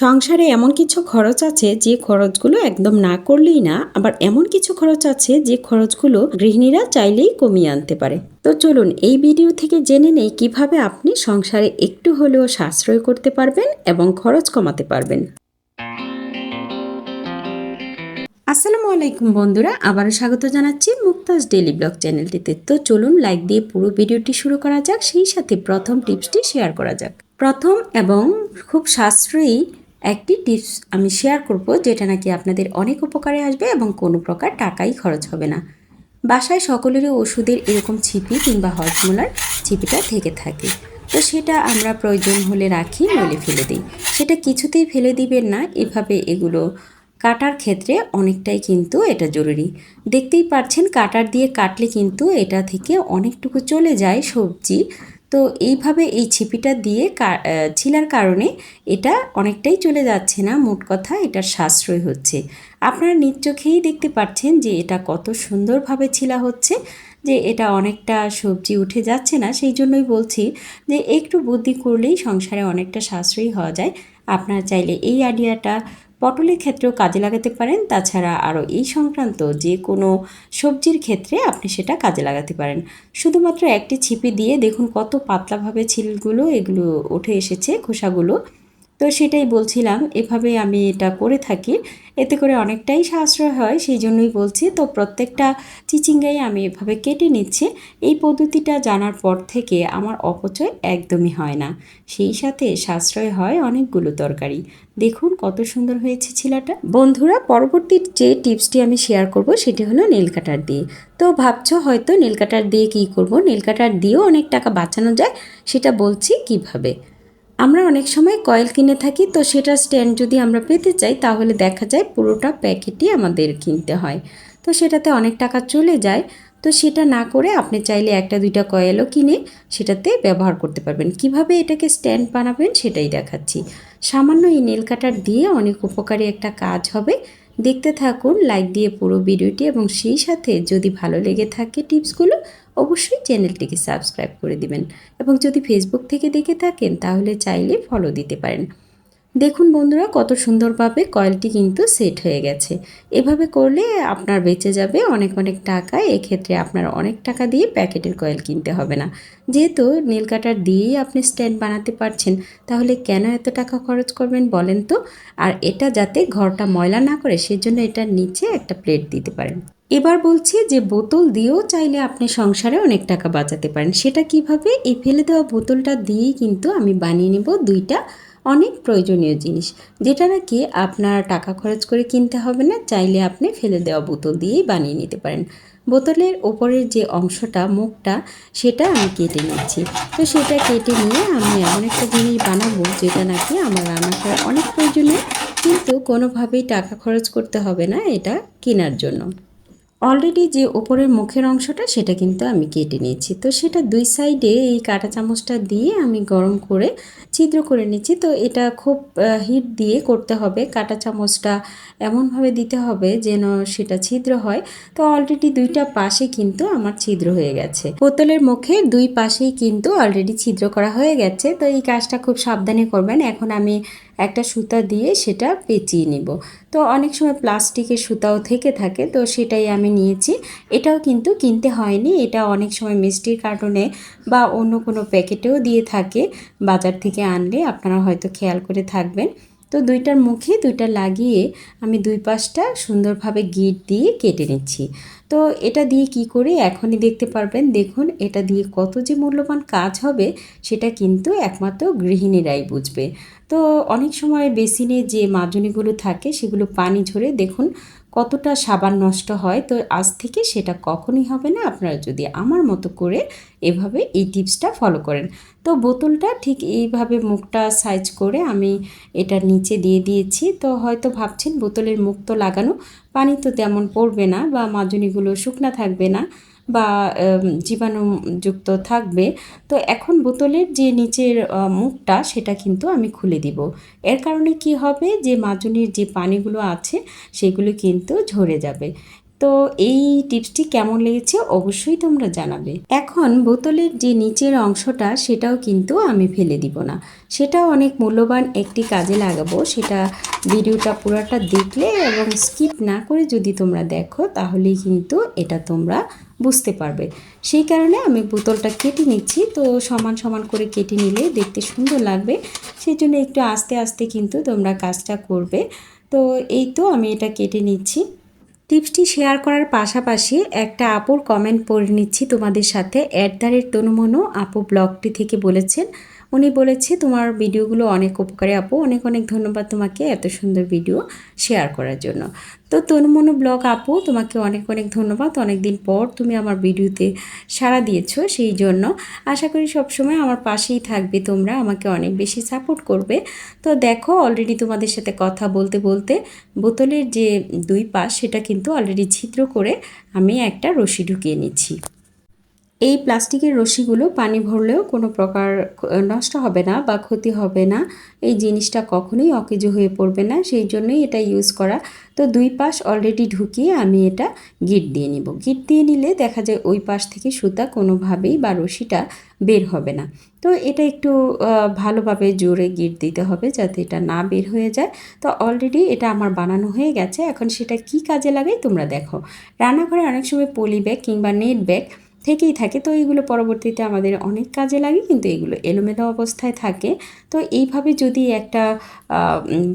সংসারে এমন কিছু খরচ আছে যে খরচগুলো একদম না করলেই না, আবার এমন কিছু খরচ আছে যে খরচগুলো গৃহিণীরা চাইলেই কমিয়ে আনতে পারে। তো চলুন এই ভিডিও থেকে জেনে নেই কীভাবে আপনি সংসারে একটু হলেও সাশ্রয় করতে পারবেন এবং খরচ কমাতে পারবেন। আসসালামু আলাইকুম বন্ধুরা, আবারও স্বাগত জানাচ্ছি মুক্তাজ ডেলি ব্লগ চ্যানেলটিতে। তো চলুন লাইক দিয়ে পুরো ভিডিওটি শুরু করা যাক, সেই সাথে প্রথম টিপসটি শেয়ার করা যাক। প্রথম এবং খুব সাশ্রয়ী একটি টিপস আমি শেয়ার করব যেটা নাকি আপনাদের অনেক উপকারে আসবে এবং কোনো প্রকার টাকাই খরচ হবে না। বাসায় সকলেরই ওষুধের এরকম ছিপি কিংবা হজমোলার ছিপিটা থেকে থাকে। তো সেটা আমরা প্রয়োজন হলে রাখি, নইলে ফেলে দিই। সেটা কিছুতেই ফেলে দিবেন না। এভাবে এগুলো কাটার ক্ষেত্রে অনেকটাই কিন্তু এটা জরুরি। দেখতেই পাচ্ছেন কাটার দিয়ে কাটলে কিন্তু এটা থেকে অনেকটুকু চলে যায় সবজি। তো এইভাবে এই ছিপিটা দিয়ে ছিলার কারণে এটা অনেকটাই চলে যাচ্ছে না, মোট কথা এটার সাশ্রয় হচ্ছে। আপনারা নিজ চোখেই দেখতে পাচ্ছেন যে এটা কত সুন্দরভাবে ছিলা হচ্ছে, যে এটা অনেকটা সবজি উঠে যাচ্ছে না। সেই জন্যই বলছি যে একটু বুদ্ধি করলেই সংসারে অনেকটা সাশ্রয়ী হওয়া যায়। আপনারা চাইলে এই আইডিয়াটা পটলের ক্ষেত্রেও কাজে লাগাতে পারেন। তাছাড়া আরও এই সংক্রান্ত যে কোনো সবজির ক্ষেত্রে আপনি সেটা কাজে লাগাতে পারেন। শুধুমাত্র একটি ছিপি দিয়ে দেখুন কত পাতলাভাবে ছিলগুলো, এগুলো উঠে এসেছে, খোসাগুলো। তো সেটাই বলছিলাম, এভাবে আমি এটা করে থাকি। এতে করে অনেকটাই সাশ্রয় হয়, সেই জন্যই বলছি। তো প্রত্যেকটা চিচিঙ্গাই আমি এভাবে কেটে নিচ্ছি। এই পদ্ধতিটা জানার পর থেকে আমার অপচয় একদমই হয় না। সেই সাথে সাশ্রয় হয় অনেকগুলো তরকারি। দেখুন কত সুন্দর হয়েছে ছিলাটা। বন্ধুরা, পরবর্তী যে টিপসটি আমি শেয়ার করব সেটি হলো নীল কাটার দিয়ে। তো ভাবছ হয়তো নীল কাটার দিয়ে কী করব? নীল কাটার দিয়েও অনেক টাকা বাঁচানো যায়, সেটা বলছি কীভাবে? আমরা অনেক সময় কয়েল কিনে থাকি, তো সেটা স্ট্যান্ড যদি আমরা পেতে চাই, তাহলে দেখা যায় পুরোটা প্যাকেটই আমাদের কিনতে হয়। তো সেটাতে অনেক টাকা চলে যায়, তো সেটা না করে আপনি চাইলে একটা, দুইটা কয়েলও কিনে সেটাতে ব্যবহার করতে পারবেন। কীভাবে এটাকে স্ট্যান্ড বানাবেন সেটাই দেখাচ্ছি। সামান্য এই নেল কাটার দিয়ে অনেক উপকারী একটা কাজ হবে। দেখতে থাকুন লাইক দিয়ে পুরো ভিডিওটি এবং সেই সাথে যদি ভালো লেগে থাকে টিপসগুলো, অবশ্যই চ্যানেলটিকে সাবস্ক্রাইব করে দিবেন। এবং যদি ফেসবুক থেকে দেখে থাকেন, তাহলে চাইলে ফলো দিতে পারেন। দেখুন বন্ধুরা, কত সুন্দরভাবে কয়েলটি কিন্তু সেট হয়ে গেছে। এভাবে করলে আপনার বেঁচে যাবে অনেক অনেক টাকা। এক্ষেত্রে আপনার অনেক টাকা দিয়ে প্যাকেটের কয়েল কিনতে হবে না। যেহেতু নীল কাটার দিয়েই আপনি স্ট্যান্ড বানাতে পারছেন, তাহলে কেন এত টাকা খরচ করবেন বলেন তো? আর এটা যাতে ঘরটা ময়লা না করে, সেজন্য এটার নিচে একটা প্লেট দিতে পারেন। এবার বলছি যে বোতল দিয়েও চাইলে আপনি সংসারে অনেক টাকা বাঁচাতে পারেন। সেটা কীভাবে? এই ফেলে দেওয়া বোতলটা দিয়েই কিন্তু আমি বানিয়ে নেব দুইটা অনেক প্রয়োজনীয় জিনিস, যেটা নাকি আপনার টাকা খরচ করে কিনতে হবে না, চাইলে আপনি ফেলে দেওয়া বোতল দিয়েই বানিয়ে নিতে পারেন। বোতলের ওপরের যে অংশটা, মুখটা, সেটা আমি কেটে নিচ্ছি। তো সেটা কেটে নিয়ে আমি এমন একটা জিনিস বানাবো, যেটা নাকি আমার রান্না করা অনেক প্রয়োজনীয়, কিন্তু কোনোভাবেই টাকা খরচ করতে হবে না এটা কেনার জন্য। অলরেডি যে ওপরের মুখের অংশটা সেটা কিন্তু আমি কেটে নিয়েছি। তো সেটা দুই সাইডে এই কাঁটা চামচটা দিয়ে আমি গরম করে ছিদ্র করে নিচ্ছি। তো এটা খুব হিট দিয়ে করতে হবে। কাঁটা চামচটা এমনভাবে দিতে হবে যেন সেটা ছিদ্র হয়। তো অলরেডি দুইটা পাশে কিন্তু আমার ছিদ্র হয়ে গেছে। বোতলের মুখে দুই পাশেই কিন্তু অলরেডি ছিদ্র করা হয়ে গেছে। তো এই কাজটা খুব সাবধানে করবেন। এখন আমি একটা সুতা দিয়ে সেটা পেঁচিয়ে নেব। তো অনেক সময় প্লাস্টিকের সুতাও থেকে থাকে, তো সেটাই আমি নিয়েছি। এটাও কিন্তু কিনতে হয়নি, এটা অনেক সময় মিষ্টির কার্টনে বা অন্য কোনো প্যাকেটেও দিয়ে থাকে, বাজার থেকে আনলে আপনারা হয়তো খেয়াল করে থাকবেন। তো দুইটার মুখে দুইটা লাগিয়ে আমি দুই পাশটা সুন্দরভাবে গিট দিয়ে কেটে নিচ্ছি। তো এটা দিয়ে কি করে এখনই দেখতে পারবেন, দেখুন এটা দিয়ে কত যে মূল্যবান কাজ হবে, সেটা কিন্তু একমাত্র গৃহিণীরাই বুঝবে। তো অনেক সময় বেসিনে যে মাজনিগুলো থাকে, সেগুলো পানি ঝরে দেখুন কতটা সাবান নষ্ট হয়, তো আজ থেকে সেটা কখনই হবে না। আপনারা যদি আমার মতো করে এভাবে এই টিপসটা ফলো করেন। তো বোতলটা ঠিক এইভাবে মুখটা সাইজ করে আমি এটা নিচে দিয়ে দিয়েছি। তো হয়তো ভাবছেন বোতলের মুখ তো লাগানো, পানি তো তেমন পড়বে না বা মাজনিগুলো শুকনা থাকবে না। বা জীবাণুযুক্ত থাকবে। তো এখন বোতলের যে নিচের মুখটা সেটা কিন্তু আমি খুলে দিব। এর কারণে কি হবে যে মাজনির যে পানিগুলো আছে সেগুলো কিন্তু ঝরে যাবে। তো এই টিপসটি কেমন লেগেছে অবশ্যই তোমরা জানাবে। এখন বোতলের যে নিচের অংশটা সেটাও কিন্তু আমি ফেলে দিব না। সেটাও অনেক মূল্যবান একটি কাজে লাগাবো। সেটা ভিডিওটা পুরোটা দেখলে এবং স্কিপ না করে যদি তোমরা দেখো তাহলেই কিন্তু এটা তোমরা বুঝতে পারবে। সেই কারণে আমি বোতলটা কেটে নিচ্ছি। তো সমান সমান করে কেটে নিলে দেখতে সুন্দর লাগবে। সেই জন্য একটু আস্তে আস্তে কিন্তু তোমরা কাজটা করবে। তো এই তো আমি এটা কেটে নিচ্ছি। টিপসটি শেয়ার করার পাশাপাশি একটা আপুর কমেন্ট পড়ে নিচ্ছি তোমাদের সাথে। অ্যাট দ্য রেট তনুমনো আপু ব্লগটি থেকে বলেছেন উনি বলেছে, তোমার ভিডিওগুলো অনেক উপকারী আপু। অনেক অনেক ধন্যবাদ তোমাকে এত সুন্দর ভিডিও শেয়ার করার জন্য। তো তনুমনু ব্লগ আপু, তোমাকে অনেক অনেক ধন্যবাদ। অনেক দিন পর তুমি আমার ভিডিওতে সাড়া দিয়েছ সেই জন্য। আশা করি সবসময় আমার পাশেই থাকবে তোমরা, আমাকে অনেক বেশি সাপোর্ট করবে। তো দেখো অলরেডি তোমাদের সাথে কথা বলতে বলতে বোতলের যে দুই পাশ সেটা কিন্তু অলরেডি ছিদ্র করে আমি একটা রশি ঢুকিয়ে নিচ্ছি। এই প্লাস্টিকের রশিগুলো পানি ভরলেও কোনো প্রকার নষ্ট হবে না বা ক্ষতি হবে না। এই জিনিসটা কখনোই অকেজো হয়ে পড়বে না, সেই জন্যই এটা ইউজ করা। তো দুই পাশ অলরেডি ঢুকিয়ে আমি এটা গিট দিয়ে নিব। গিট দিয়ে নিলে দেখা যায় ওই পাশ থেকে সুতা কোনোভাবেই বা রশিটা বের হবে না। তো এটা একটু ভালোভাবে জোরে গিট দিতে হবে যাতে এটা না বের হয়ে যায়। তো অলরেডি এটা আমার বানানো হয়ে গেছে। এখন সেটা কি কাজে লাগে তোমরা দেখো। রান্নাঘরে অনেক সময় পলি ব্যাগ কিংবা নেট ব্যাগ থেকেই থাকে। তো এইগুলো পরবর্তীতে আমাদের অনেক কাজে লাগে, কিন্তু এগুলো এলোমেলো অবস্থায় থাকে। তো এইভাবে যদি একটা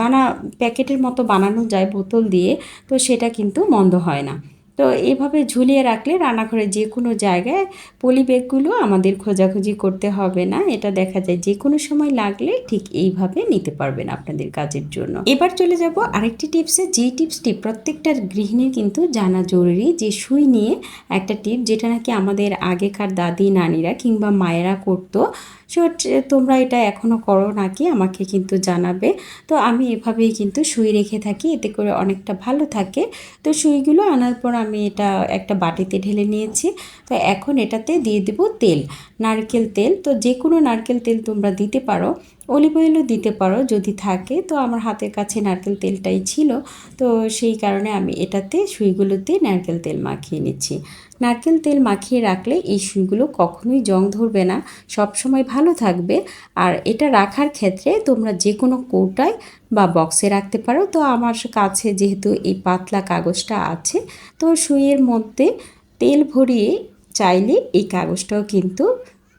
বানা, প্যাকেটের মতো বানানো যায় বোতল দিয়ে, তো সেটা কিন্তু মন্দ হয় না। তো এভাবে ঝুলিয়ে রাখলে রান্নাঘরে যে কোনো জায়গায় পলি ব্যাগগুলো আমাদের খোঁজাখুঁজি করতে হবে না। এটা দেখা যায় যে কোনো সময় লাগলে ঠিক এইভাবে নিতে পারবেন আপনাদের কাজের জন্য। এবার চলে যাব আরেকটি টিপসে। যে টিপসটি প্রত্যেকটা গৃহিণীর কিন্তু জানা জরুরি যে সুই নিয়ে একটা টিপ যেটা নাকি আমাদের আগেকার দাদি, নানিরা কিংবা মায়েরা করতো। সো তোমরা এটা এখনও করো নাকি? আমাকে কিন্তু জানাবে। তো আমি এভাবেই কিন্তু সুই রেখে থাকি, এতে করে অনেকটা ভালো থাকে। তো সুইগুলো আনার পর আমি এটা একটা বাটিতে ঢেলে নিয়েছি। তো এখন এটাতে দিয়ে দেবো তেল, নারকেল তেল। তো যে কোনো নারকেল তেল তোমরা দিতে পারো অলিভ অয়েলও দিতে পারো যদি থাকে। তো আমার হাতের কাছে নারকেল তেলটাই ছিল। তো সেই কারণে আমি এটাতে সুইগুলোতে নারকেল তেল মাখিয়ে নিচ্ছি। নারকেল তেল মাখিয়ে রাখলে এই সুইগুলো কখনোই জং ধরবে না। সব সময় ভালো থাকবে। আর এটা রাখার ক্ষেত্রে তোমরা যে কোনো কৌটায় বা বক্সে রাখতে পারো। তো আমার কাছে যেহেতু এই পাতলা কাগজটা আছে, তো সুইয়ের মধ্যে তেল ভরিয়ে চাইলে এই কাগজটাও কিন্তু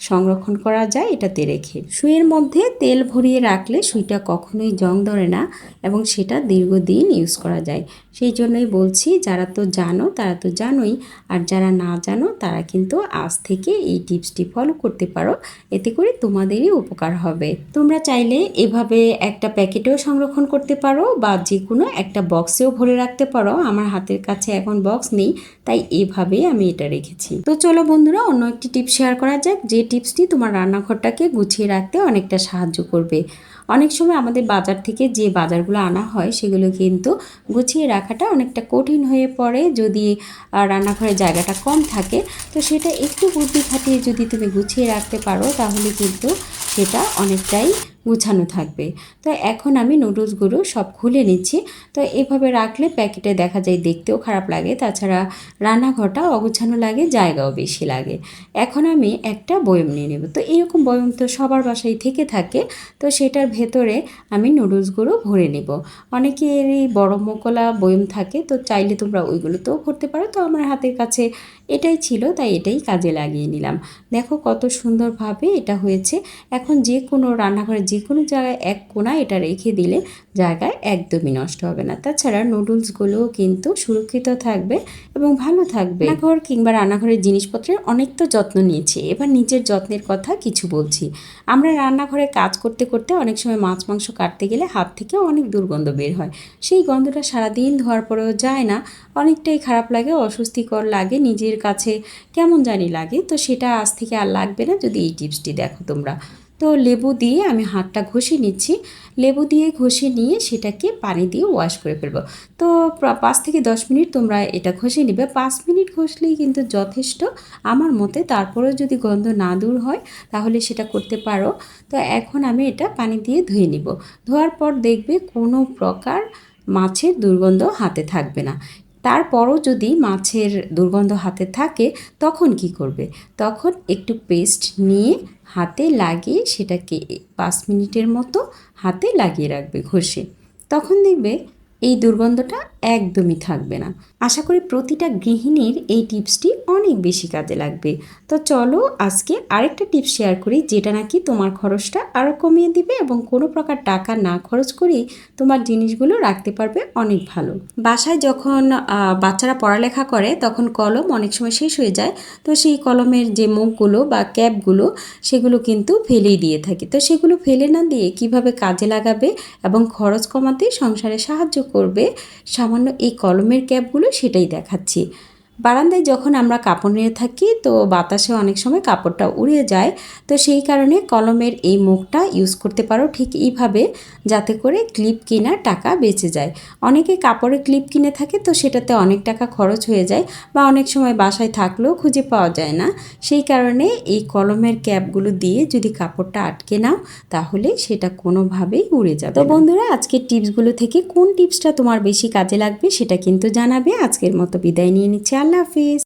সংরক্ষণ করা যায়, এটাতে রেখে। সুইয়ের মধ্যে তেল ভরিয়ে রাখলে সুইটা কখনোই জং ধরে না এবং সেটা দীর্ঘদিন ইউজ করা যায়। সেই জন্যই বলছি, যারা তো জানো, তারা তো জানোই, আর যারা না জানো, তারা কিন্তু আজ থেকে এই টিপসটি ফলো করতে পারো। এতে করে তোমাদেরই উপকার হবে। তোমরা চাইলে এভাবে একটা প্যাকেটেও সংরক্ষণ করতে পারো বা যে কোনো একটা বক্সেও ভরে রাখতে পারো। আমার হাতের কাছে এখন বক্স নেই, তাই এভাবেই আমি এটা রেখেছি। তো চলো বন্ধুরা, অন্য একটি টিপস শেয়ার করা যাক যে টিপসটি তোমার রান্নাঘরটাকে গুছিয়ে রাখতে অনেকটা সাহায্য করবে। অনেক সময় আমাদের বাজার থেকে যে বাজারগুলো আনা হয়, সেগুলো কিন্তু গুছিয়ে রাখাটা অনেকটা কঠিন হয়ে পড়ে যদি রান্নাঘরের জায়গাটা কম থাকে। তো সেটা একটু বুদ্ধি খাটিয়ে যদি তুমি গুছিয়ে রাখতে পারো, তাহলে কিন্তু সেটা অনেকটাই গুছানো থাকবে। তো এখন আমি নুডলসগুলো সব খুলে নিচ্ছি। তো এভাবে রাখলে প্যাকেটে দেখা যায় দেখতেও খারাপ লাগে, তাছাড়া রান্নাঘরটা অগুছানো লাগে, জায়গাও বেশি লাগে। এখন আমি একটা বয়ম নিয়ে নেব। তো এরকম বয়ম তো সবার বাসায় থেকে থাকে, তো সেটার ভেতরে আমি নুডলসগুলো ভরে নেব। অনেকেরই বড় মোকলা বয়ম থাকে, তো চাইলে তোমরা ওইগুলোতেও ভরতে পারো। তো আমার হাতের কাছে এটাই ছিল, তাই এটাই কাজে লাগিয়ে নিলাম। দেখো কত সুন্দরভাবে এটা হয়েছে। এখন যে কোনো রান্নাঘরে যে কোনো জায়গায় এক কোনায় এটা রেখে দিলে জায়গায় একদমই নষ্ট হবে না। তাছাড়া নুডলসগুলোও কিন্তু সুরক্ষিত থাকবে এবং ভালো থাকবে। রান্নাঘর কিংবা রান্নাঘরের জিনিসপত্রের অনেক তো যত্ন নিয়েছি। এবার নিজের যত্নের কথা কিছু বলছি। আমরা রান্নাঘরে কাজ করতে করতে অনেক সময় মাছ, মাংস কাটতে গেলে হাত থেকে অনেক দুর্গন্ধ বের হয়। সেই গন্ধটা সারাদিন ধোয়ার পরেও যায় না। অনেকটাই খারাপ লাগে, অস্বস্তিকর লাগে, নিজের কাছে কেমন জানি লাগে। তো সেটা আজ থেকে আর লাগবে না। যদি এই টিপসটি দেখো তোমরা। তো লেবু দিয়ে আমি হাতটা ঘষে নিচ্ছি। লেবু দিয়ে ঘষে নিয়ে সেটাকে পানি দিয়ে ওয়াশ করে ফেলব। তো পাঁচ থেকে দশ মিনিট তোমরা এটা ঘষে নিবে। পাঁচ মিনিট ঘষলেই কিন্তু যথেষ্ট। আমার মতে তারপরেও যদি গন্ধ না দূর হয়, তাহলে সেটা করতে পারো। তো এখন আমি এটা পানি দিয়ে ধুয়ে নিব। ধোয়ার পর দেখবে কোনো প্রকার মাছের দুর্গন্ধ হাতে থাকবে না। তারপরও যদি মাছের দুর্গন্ধ হাতে থাকে, তখন কি করবে? তখন একটু পেস্ট নিয়ে হাতে লাগিয়ে সেটাকে পাঁচ মিনিটের মতো হাতে লাগিয়ে রাখবে ঘষে। তখন দেখবে এই দুর্গন্ধটা একদমই থাকবে না। আশা করি প্রতিটা গৃহিণীর এই টিপসটি অনেক বেশি কাজে লাগবে। তো চলো আজকে আরেকটা টিপস শেয়ার করি, যেটা নাকি তোমার খরচটা আরও কমিয়ে দিবে এবং কোনো প্রকার টাকা না খরচ করেই তোমার জিনিসগুলো রাখতে পারবে অনেক ভালো। বাসায় যখন বাচ্চারা পড়ালেখা করে, তখন কলম অনেক সময় শেষ হয়ে যায়। তো সেই কলমের যে মুখগুলো বা ক্যাপগুলো, সেগুলো কিন্তু ফেলেই দিয়ে থাকি। তো সেগুলো ফেলে না দিয়ে কীভাবে কাজে লাগাবে এবং খরচ কমাতে সংসারে সাহায্য করবে সামান্য এই কলমের ক্যাপগুলো সেটাই দেখাচ্ছি। বারান্দায় যখন আমরা কাপড় নিয়ে থাকি, তো বাতাসে অনেক সময় কাপড়টা উড়ে যায়। তো সেই কারণে কলমের এই মুখটা ইউজ করতে পারো ঠিক এইভাবে, যাতে করে ক্লিপ কেনার টাকা বেঁচে যায়। অনেকে কাপড়ের ক্লিপ কিনে থাকে, তো সেটাতে অনেক টাকা খরচ হয়ে যায় বা অনেক সময় বাসায় থাকলেও খুঁজে পাওয়া যায় না। সেই কারণে এই কলমের ক্যাপগুলো দিয়ে যদি কাপড়টা আটকে নাও, তাহলে সেটা কোনোভাবেই উড়ে যাবে তো বন্ধুরা, আজকের টিপসগুলো থেকে কোন টিপসটা তোমার বেশি কাজে লাগবে, সেটা কিন্তু জানাবে। আজকের মতো বিদায় নিয়ে নিচ্ছে। আল্লাহ হাফিজ।